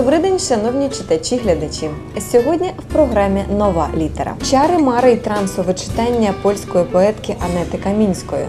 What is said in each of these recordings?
Добрий день, шановні читачі глядачі. Сьогодні в програмі Нова літера. Чари мари й трансове читання польської поетки Анети Камінської.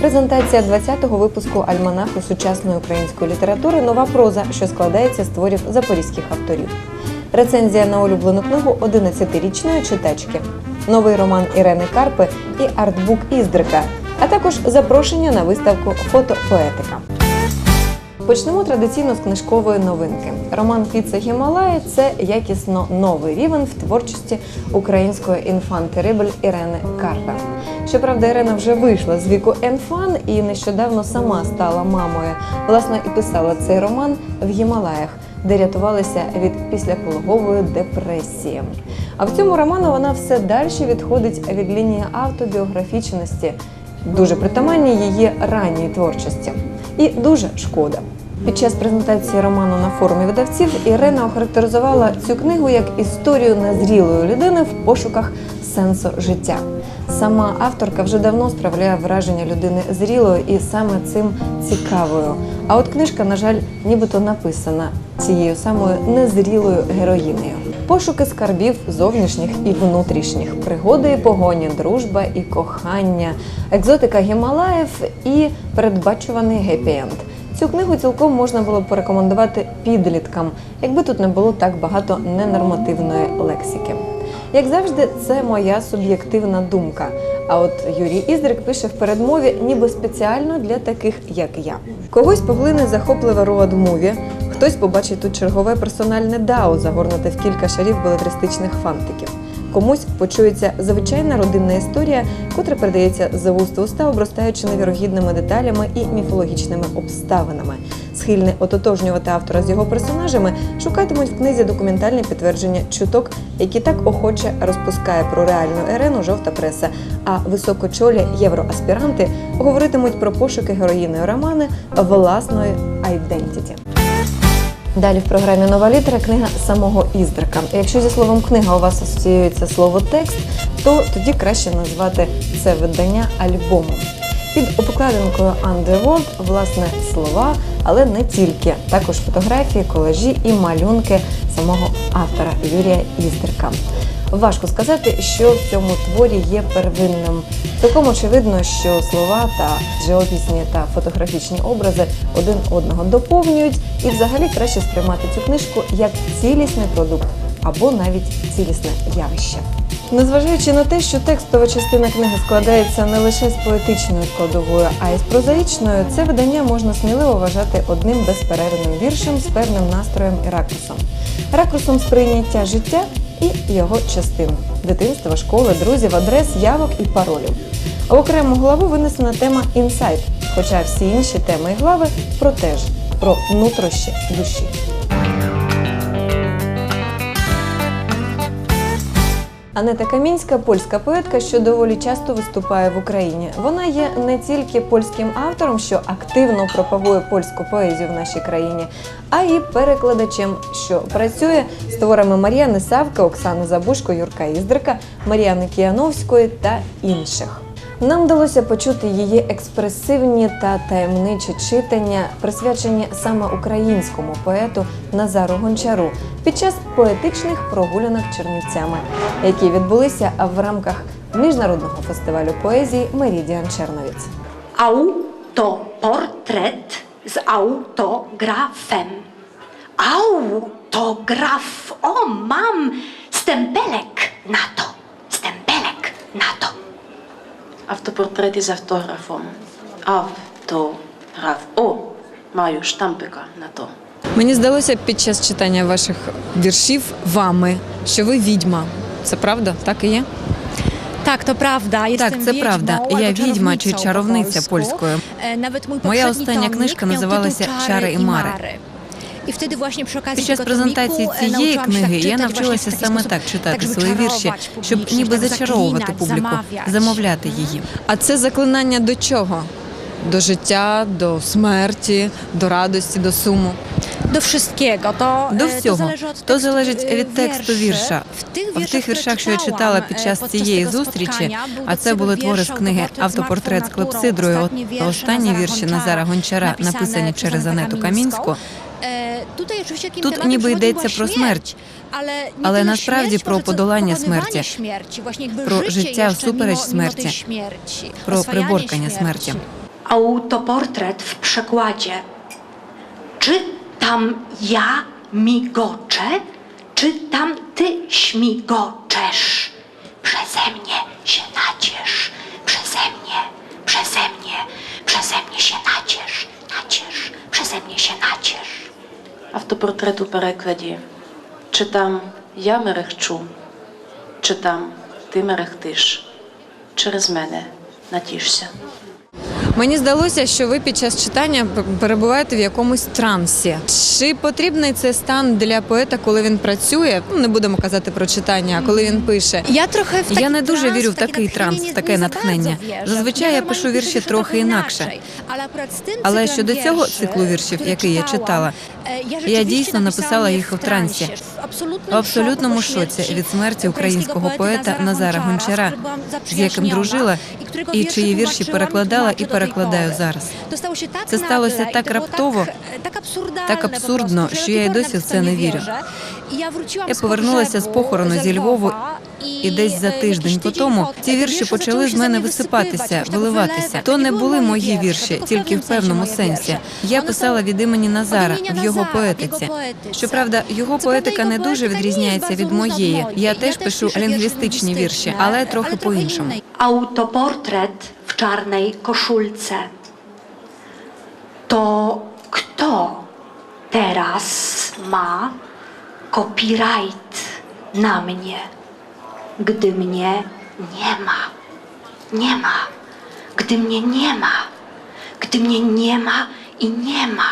Презентація 20-го випуску альманаху сучасної української літератури Нова проза, що складається з творів запорізьких авторів. Рецензія на улюблену книгу 11-річної читачки. Новий роман Ірени Карпи і артбук Іздрика, а також запрошення на виставку Фотопоетика. Почнемо традиційно з книжкової новинки. Роман Піца Гімалаї це якісно новий рівень в творчості української інфанти Рибель Ірени Карпи. Щоправда, Ірена вже вийшла з віку енфан і нещодавно сама стала мамою. Власне, і писала цей роман в Гімалаях, де рятувалися від післяпологової депресії. А в цьому роману вона все далі відходить від лінії автобіографічності, дуже притаманні її ранньої творчості. І дуже шкода. Під час презентації роману на форумі видавців Ірена охарактеризувала цю книгу як історію незрілої людини в пошуках сенсу життя. Сама авторка вже давно справляє враження людини зрілої і саме цим цікавою. А от книжка, на жаль, нібито написана цією самою незрілою героїнею. Пошуки скарбів зовнішніх і внутрішніх, пригоди погоні, дружба і кохання, екзотика Гімалаїв і передбачуваний гепі-енд. Цю книгу цілком можна було б порекомендувати підліткам, якби тут не було так багато ненормативної лексики. Як завжди, це моя суб'єктивна думка. А от Юрій Іздрик пише в передмові, ніби спеціально для таких, як я. Когось поглине захопливе роад-муві, хтось побачить тут чергове персональне дау, загорнуте в кілька шарів белетристичних фантиків. Комусь почується звичайна родинна історія, котра передається з вуст уста, обростаючи невірогідними деталями і міфологічними обставинами. Схильні ототожнювати автора з його персонажами шукатимуть в книзі документальне підтвердження чуток, які так охоче розпускає про реальну ерену жовта преса. А високочолі євроаспіранти говоритимуть про пошуки героїни романи власної айдентіті. Далі в програмі Нова літера книга самого Іздрика. Якщо зі словом книга у вас асоціюється слово текст, то тоді краще назвати це видання альбомом. Під обкладинкою Underworld, власне, слова, але не тільки. Також фотографії, колажі і малюнки самого автора Юрія Іздрика. Важко сказати, що в цьому творі є первинним. Цілком очевидно, що слова та живописні та фотографічні образи один одного доповнюють, і взагалі краще сприймати цю книжку як цілісний продукт або навіть цілісне явище. Незважаючи на те, що текстова частина книги складається не лише з поетичною складовою, а й з прозаїчною, це видання можна сміливо вважати одним безперервним віршем з певним настроєм і ракурсом. Ракурсом сприйняття життя і його частин дитинства, школи, друзів, адрес, явок і паролів. А окрему главу винесена тема інсайт, хоча всі інші теми і глави про те ж, про нутрощі душі. Анета Камінська польська поетка, що доволі часто виступає в Україні. Вона є не тільки польським автором, що активно пропагує польську поезію в нашій країні, а й перекладачем, що працює з творами Мар'яни Савка, Оксани Забушко, Юрка Іздрика, Мар'яни Кіановської та інших. Нам вдалося почути її експресивні та таємничі читання, присвячені саме українському поету Назару Гончару під час поетичних прогулянок Чернівцями, які відбулися в рамках міжнародного фестивалю поезії Мерідіан Черновіць. Autoportret z autografem. Autograf. O, mam stempelek na to. Stempelek na to. Автопортрет із автографом. Автограф. О, маю штампика на то. Мені здалося під час читання ваших віршів вами, що ви відьма. Це правда? Так і є? Tak, to prawda. Jestem Так, це правда. Я відьма чи polsku. польською. Nawet Моя остання книжка називалася «Чари і мари». Під час презентації e, цієї книги я навчилася саме так читати свої вірші, щоб ніби зачаровувати публіку, замовляти її. А це заклинання до чого? До життя, до смерті, до радості, до суму. Do wszystkiego. To, До e, всього. То залежить e, від тексту вірша. В тих В віршах, тих віршах, що я читала під час цієї зустрічі, а це були твори з книги «Autoportret Автопортрет з. Клепсидрою, останні вірші Назара Гончара, написані через Анету Камінську. Камінську. e, tutaj oczywiście takim Тут tematem ніби przechodzi йдеться była про śmierć, смерть. але, nie Але tyle насправді śmierć, про może co подолання pokonywanie смерті. śmierci, właśnie jakby Про życie життя jeszcze всупереч mimo, mimo смерті. tej śmierci, Про oswajanie приборкання śmierci. смерті. Autoportret w przekładzie. Czy tam ja migoczę, czy tam ty śmigoczesz? Przeze mnie się naciesz, przeze mnie, przeze mnie, przeze mnie się naciesz, naciesz, przeze mnie się naciesz. Автопортрет у перекладі. Чи там я мерехчу, чи там ти мерехтиш. Через мене натішся. Мені здалося, що ви під час читання перебуваєте в якомусь трансі. Чи потрібний це стан для поета, коли він працює? Ну, не будемо казати про читання, а коли він пише. Я трохи в Я не дуже вірю в такий транс, в таке натхнення. Зазвичай я пишу вірші трохи інакше. Але щодо цього циклу віршів, який я читала, е, я дійсно написала їх в трансі. В абсолютному, шоці від смерті українського українського поета Назара Гончара, з яким дружила і чиї вірші перекладала і перекладаю зараз. Це сталося так раптово, так абсурдно, що я й досі в це не вірю. Я повернулася з похорону зі Львову, і десь за тиждень по тому ці вірші почали з мене висипатися, виливатися. То не були мої вірші, тільки в певному сенсі. Я писала від імені Назара в його поетиці. Щоправда, його поетика не дуже відрізняється від моєї. Я теж пишу лінгвістичні вірші, але трохи по-іншому. Autoportret w czarnej koszulce. To kto teraz ma copyright na mnie, gdy mnie nie ma? Nie ma. Gdy mnie nie ma. Gdy mnie nie ma i nie ma.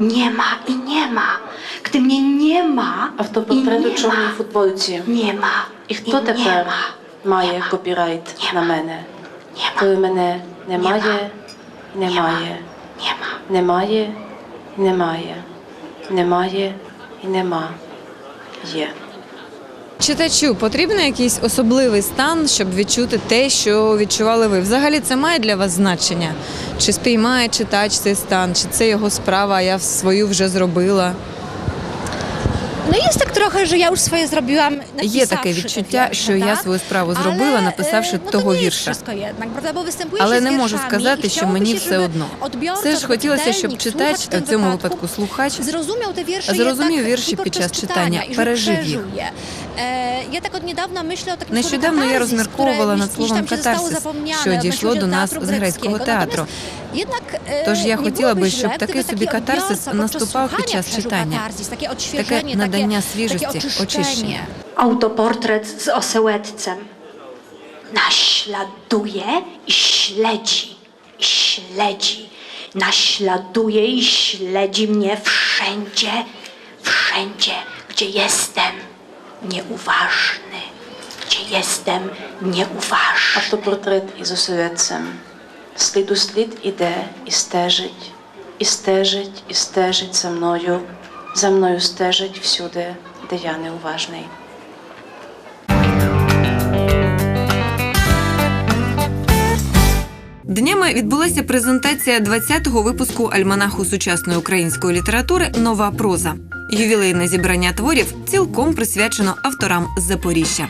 Nie ma i nie ma. Gdy mnie nie ma i Автопортрет у nie чорній ma. футболці. Nie ma. І хто nie тепер ma. має Nie ma. копірайт Nie на ma. мене? Nie ma. Коли мене немає, Nie ma. немає, Nie ma. немає, немає, немає і нема. Є. Читачу потрібен якийсь особливий стан, щоб відчути те, що відчували ви. Взагалі це має для вас значення? Чи спіймає читач цей стан, чи це його справа, а я свою вже зробила? No jest tak trochę, że ja już swoje zrobiłam, Є таке відчуття, що я свою справу зробила, e, написавши no того вірша. Але не можу сказати, що мені все одно. Все ж хотілося, щоб читач, в цьому випадку слухач, Зрозумів вірші під час читання, пережив їх. Е, Я так от недавно мислила таким Нещодавно я розмірковувала над словом катарсис, що дійшло до нас з грецького театру. Е, Тож я хотіла би, щоб такий собі катарсис наступав під час читання. таке надання свіжості, очищення. oczyszczenie. Autoportret z osełetcem. Naśladuje i śledzi, i śledzi. Naśladuje i śledzi mnie wszędzie, wszędzie, gdzie jestem nieuważny. Gdzie jestem nieuważny. Автопортрет із осовецем. Слід у слід іде і стежить, і стежить, і стежить за мною. За мною стежить всюди, де я неуважний. Днями відбулася презентація 20-го випуску альманаху сучасної української літератури Нова проза. Ювілейне зібрання творів цілком присвячено авторам Запоріжжя.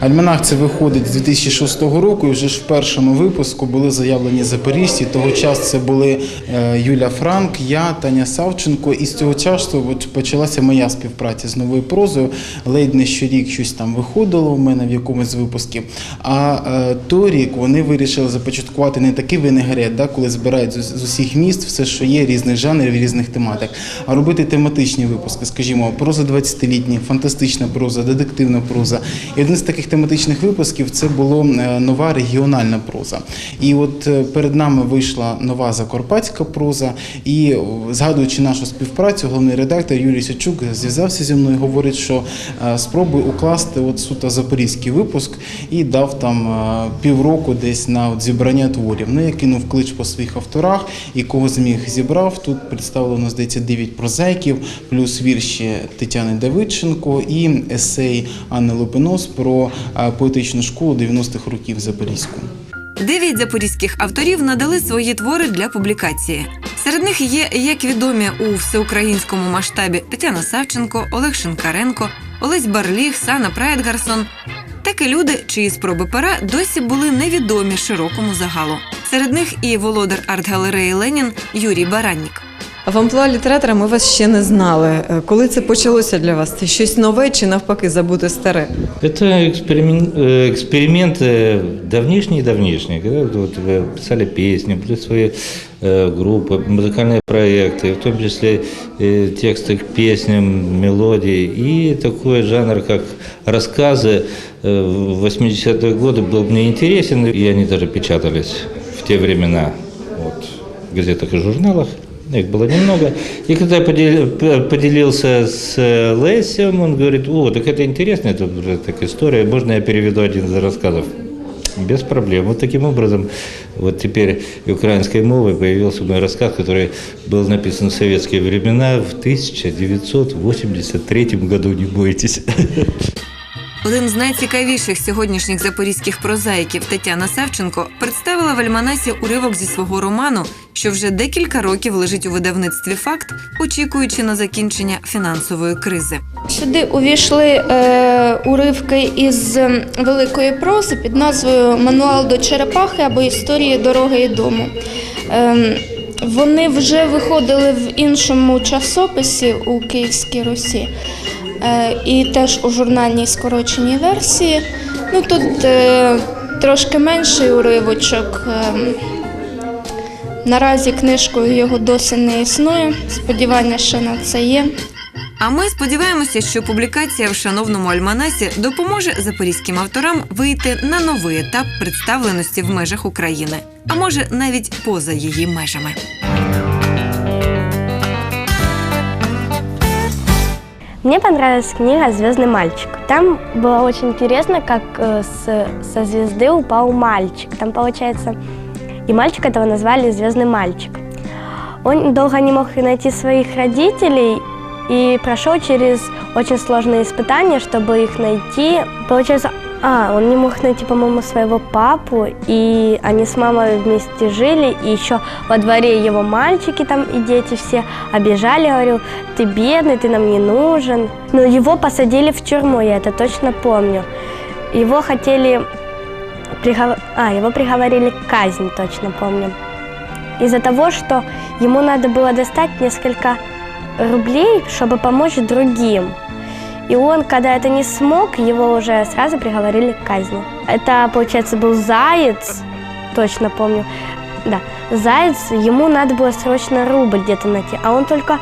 Альманах це виходить з 2006 року. І вже ж в першому випуску були заявлені запоріжці. Того часу це були е, Юля Франк, я, Таня Савченко. І з цього часу почалася моя співпраця з новою прозою. Ледь не щорік щось там виходило у мене в якомусь з випусків. А е, торік вони вирішили започаткувати не такий винегрет, да, коли збирають з, усіх міст все, що є, різних жанрів, різних тематик, а робити тематичні випуски, скажімо, проза 20-літня, фантастична проза, детективна проза. І один з таких тематичних випусків це було е, нова регіональна проза. І от е, перед нами вийшла нова закарпатська проза. І згадуючи нашу співпрацю, головний редактор Юрій Сячук зв'язався зі мною, говорить, що е, спробуй укласти от суто запорізький випуск і дав там е, півроку десь на от зібрання творів. Ну я кинув клич по своїх авторах і кого зміг зібрав. Тут представлено здається 9 прозаїків, плюс вірші Тетяни Давидченко і есей Анни Лупинос про е, поетичну школу 90-х років Запорізьку. Дев'ять запорізьких авторів надали свої твори для публікації. Серед них є як відомі у всеукраїнському масштабі Тетяна Савченко, Олег Шинкаренко, Олесь Барліг, Сана Прайдгарсон, так і люди, чиї спроби пера досі були невідомі широкому загалу. Серед них і володар арт-галереї Ленін Юрій Бараннік. В амплуа літератора ми вас ще не знали. Е, Коли це почалося для вас? Це щось нове чи навпаки забути старе? Это эксперимен- э, эксперименты давнишние-давнишние, когда вот вы писали песни, были свои э, группы, музыкальные проекты, в том числе э, тексты к песням, мелодии. И такой жанр, как рассказы э, в 80-е годы был мне интересен, и они даже печатались в те времена вот, в газетах и журналах. Их было немного. И когда я поделился с э, Лесем, он говорит, о, так это интересно, это так история, можно я переведу один из рассказов? Без проблем. Вот таким образом, вот теперь и украинской мовой появился мой рассказ, который был написан в советские времена в 1983 году, не бойтесь. Один з найцікавіших сьогоднішніх запорізьких прозаїків Тетяна Савченко представила в Альманасі уривок зі свого роману, що вже декілька років лежить у видавництві факт, очікуючи на закінчення фінансової кризи. Сюди увійшли е, уривки із ем, великої прози під назвою Мануал до черепахи або Історії дороги і дому. Ем, вони вже виходили в іншому часописі у Київській Русі е, і теж у журнальній скороченій версії. Ну тут е, трошки менший уривочок. ем, Наразі книжкою його досі не існує. Сподівання, що на це є. А ми сподіваємося, що публікація в шановному альманасі допоможе запорізьким авторам вийти на новий етап представленості в межах України, а може навіть поза її межами. Мне понравилась книга «Звездный мальчик». Там было очень интересно, как э, с, со звезды упал мальчик. Там, получается, и мальчик этого назвали «Звездный мальчик». Он долго не мог найти своих родителей и прошел через очень сложные испытания, чтобы их найти. Получается, а, он не мог найти, по-моему, своего папу, и они с мамой вместе жили, и еще во дворе его мальчики там и дети все обижали, говорил, ты бедный, ты нам не нужен. Но его посадили в тюрьму, я это точно помню. Его хотели, пригов- а, его приговорили к казни, точно помню. Из-за того, что ему надо было достать несколько рублей, чтобы помочь другим. И он, когда это не смог, его уже сразу приговорили к казни. Это, получается, был заяц, точно помню. Да, заяц, ему надо было срочно рубль где-то найти, а он только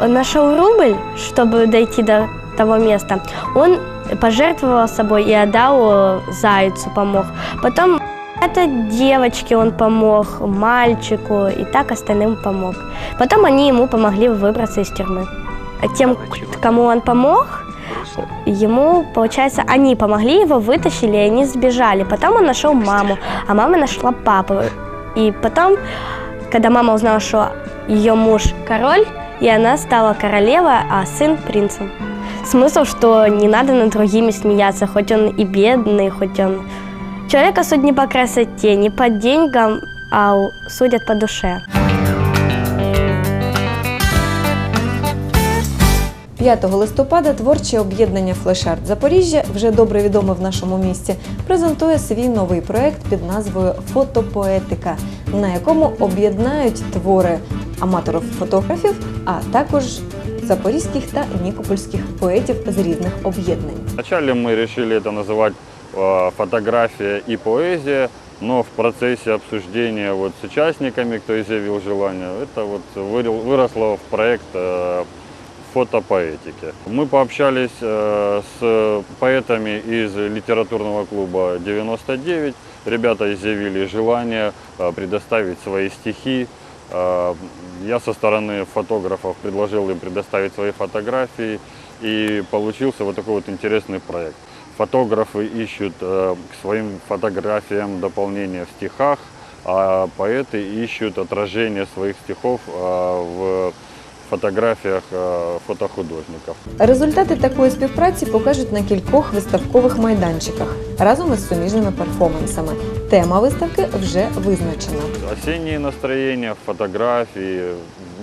нашел рубль, чтобы дойти до того места. Он пожертвовал собой и отдал э, зайцу, помог. Потом это девочке он помог, мальчику, и так остальным помог. Потом они ему помогли выбраться из тюрьмы. А Тем, кому он помог, ему, получается, они помогли, его вытащили, и они сбежали. Потом он нашел маму, а мама нашла папу. И потом, когда мама узнала, что ее муж король, и она стала королева, а сын принцем. Смысл, что не надо над другими смеяться, хоть он и бедный, хоть он... Человека судят не по красоте, не по деньгам, а судят по душе. 5 листопада творче об'єднання Флешарт Запоріжжя, вже добре відоме в нашому місті, презентує свій новий проект під назвою Фотопоетика, на якому об'єднають твори аматорів-фотографів, а також запорізьких та нікопольських поетів з різних об'єднань. Вначале мы решили это называть э, фотография и поэзия, но в процессе обсуждения вот с участниками, кто изъявил желание, это вот вырел- выросло в проект фотопоэтики. Мы пообщались э, с поэтами из литературного клуба 99. Ребята изъявили желание э, предоставить свои стихи. Э, Я со стороны фотографов предложил им предоставить свои фотографии, и получился вот такой вот интересный проект. Фотографы ищут к своим фотографиям дополнения в стихах, а поэты ищут отражение своих стихов в фотографіях е, фотохудожників. Результати такої співпраці покажуть на кількох виставкових майданчиках разом із суміжними перформансами. Тема виставки вже визначена. Осенние настроения, фотографии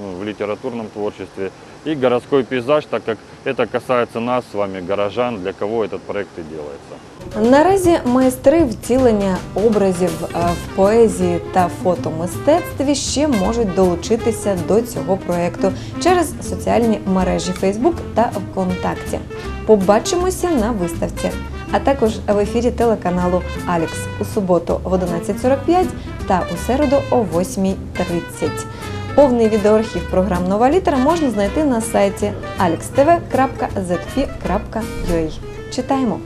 ну, в литературном творчестве и городской пейзаж, так как это касается нас с вами, горожан, для кого этот проект и делается. Наразі майстри втілення образів е, в поезії та фотомистецтві ще можуть долучитися до цього проєкту через соціальні мережі Facebook та ВКонтакті. Побачимося на виставці, а також в ефірі телеканалу Алікс у суботу в 11.45 та у середу о 8.30. Повний відеоархів програм Нова літера можна знайти на сайті alixtv.zfi.ua. Читаємо!